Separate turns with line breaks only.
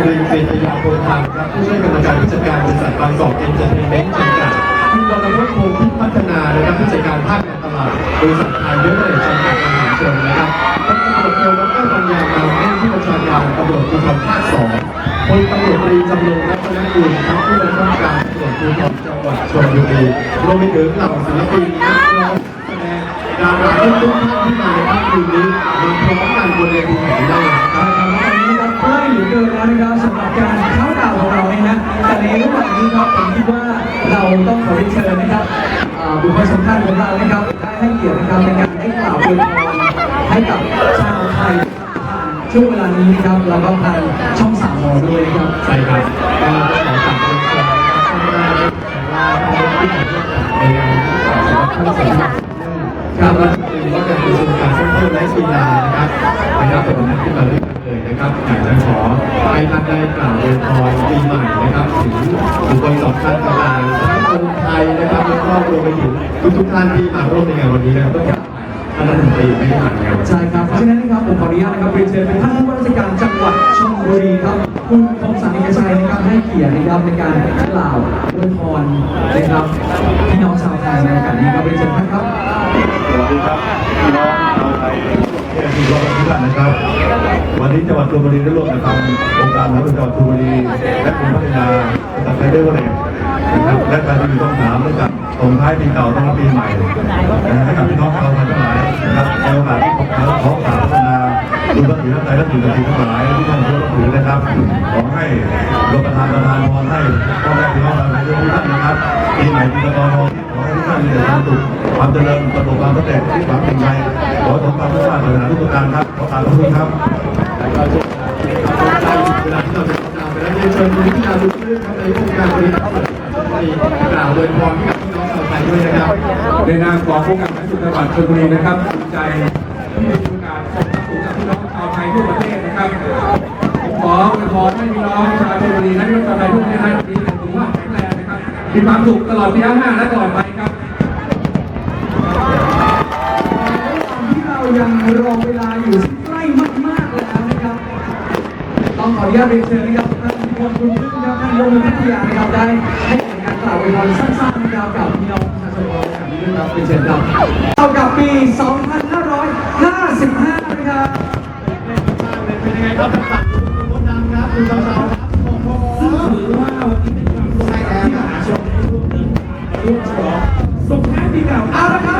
สุรินทร์เปรตยาโพธามครับผู้ช่วยกรรมการผู้จัดการบริษัทบางกอกเอ็นเตอร์เทนเมนต์จำกัดคุณวรวุฒิพงศ์พิพัฒนานะครับผู้จัดการภาคการตลาดบริษัทไทยเวเบอร์เรจจำกัดมหาชนนะครับตำรวจโทดรปัญญามาแม่ผู้บัญชาการตำรวจภูธรภาคสองพลตำรวจตรีจำลองรัตนกุลครับผู้บัญชาการตำรวจภูธรจังหวัดชลบุรีรวมไปถึงเหล่าศิลปินนักร้องแสดงดาราทุกท่านที่มาในค่ำคืนนี้มาพร้อมกันบนเวทีแห่งนี้นะครั
บ ตอนนี้นะครับใกล้เหลือเกินแล้วนะครับสำหรับการเข้าดาวน์ของเราเนี่ยนะแต่ในระหว่างนี้ครับผมคิดว่าเราต้องขอเรียนเชิญนะครับอ่าบุคคลสำคัญของเรานะครับได้ให้เกียรตินะครับในการได้กล่าวอวยพรให้กับชาวไทยผ่านช่วงเวลานี้นะครับแล้วก็ผ่านช่องสามหมอด้วยนะครับ
ใช่ครับก็ขอ ทุกๆท่านที่มาร่วมในงานวันนี้นะครับก็อยากท่านรัฐมนตรีไม่ได้ผ่านงาน
ใช่ครับเพราะฉะนั้นนะครับผมขออนุญาตนะครับเรียนเชิญเป็นท่านผู้ว่าราชการจังหวัดชลบุรีครับ คุณคมสันต์เอกชัยนะครับให้เกียรตินะครับในการกล่าวอวยพรนะครับพี่น้องชาวไทยในโอกาสนี้ครับเรียนเชิญท่านครับ
สวัสดีครับพี่น้องชาวไทยที่รักทุกท่านนะครับ วันนี้จังหวัดชลบุรีได้ร่วมกันทำโครงการของจังหวัดชลบุรีและกรมพัฒนาจังหวัดไทยได้วันเอง นะครับและการที่ต้องถามเรื่องการส่งท้ายปีเก่าต้อนรับปีใหม่นะให้กับพี่น้องชาวไทยทั้งหลายนะครับในโอกาสที่ผมขอขอพัฒนาดูพระศรีรัตนตรัยและสิ่งศักดิ์สิทธิ์ทั้งหลายที่ท่านผู้รับถือนะครับขอให้รบประทานประทานพรให้พ่อแม่พี่น้องชาวไทยทุกท่านนะครับปีใหม่ปีกระตอนขอให้ทุกท่านมีแต่ความสุขความเจริญประสบความสำเร็จที่หวังสิ่งใดขอสมความมุ่งมั่นปรารถนาทุกประการครับขอตามขอบคุณครับ
เวลาที่เราจะทำไปแล้วเรียนเชิญคุณพิธาลุกขึ้นครับในโครงการบริหาราวอวยพรให้กับพี่น้องชาวไทยด้วยนะครับ
ในนามของผู้การสุขจังหวัดชลบุรีนะครับภูมิใจที่มีโอกาสส่งความสุขกับพี่น้องชาวไทยทั่วประเทศนะครับผมขออวยพรให้พี่น้องชาวชลบุรีและพี่น้องชาวไทยทั่วประเทศให้มีแต่สุขภาพแข็งแรงนะครับมีความสุขตลอดปีข้างหน้าและตลอดไปครับ
ที่เรายังรอเวลาอยู่ซึ่งใกล้มากๆแล้วนะครับต้องขออนุญาตเรียนเชิญนะครับท่านพิพลคุณพึ่งครับท่านยมพัทยานะครับได้ให้เกล่าวอวยพรสั้นๆนะครับกับพี่น้องชาชนของเราด้วยครับเป็นเชิญดรัเท่ากับปี 2555 นะครับ
เป็นยังไงครับฝากคุณมดดำครับคุณสาวๆครับผมถื
อว่าวันนี้เป็นความสุ
ขที่มหา
ชนได้ร่วมเดินร่วมฉลองสุงท้ายปีเก่าเ
อาละครับ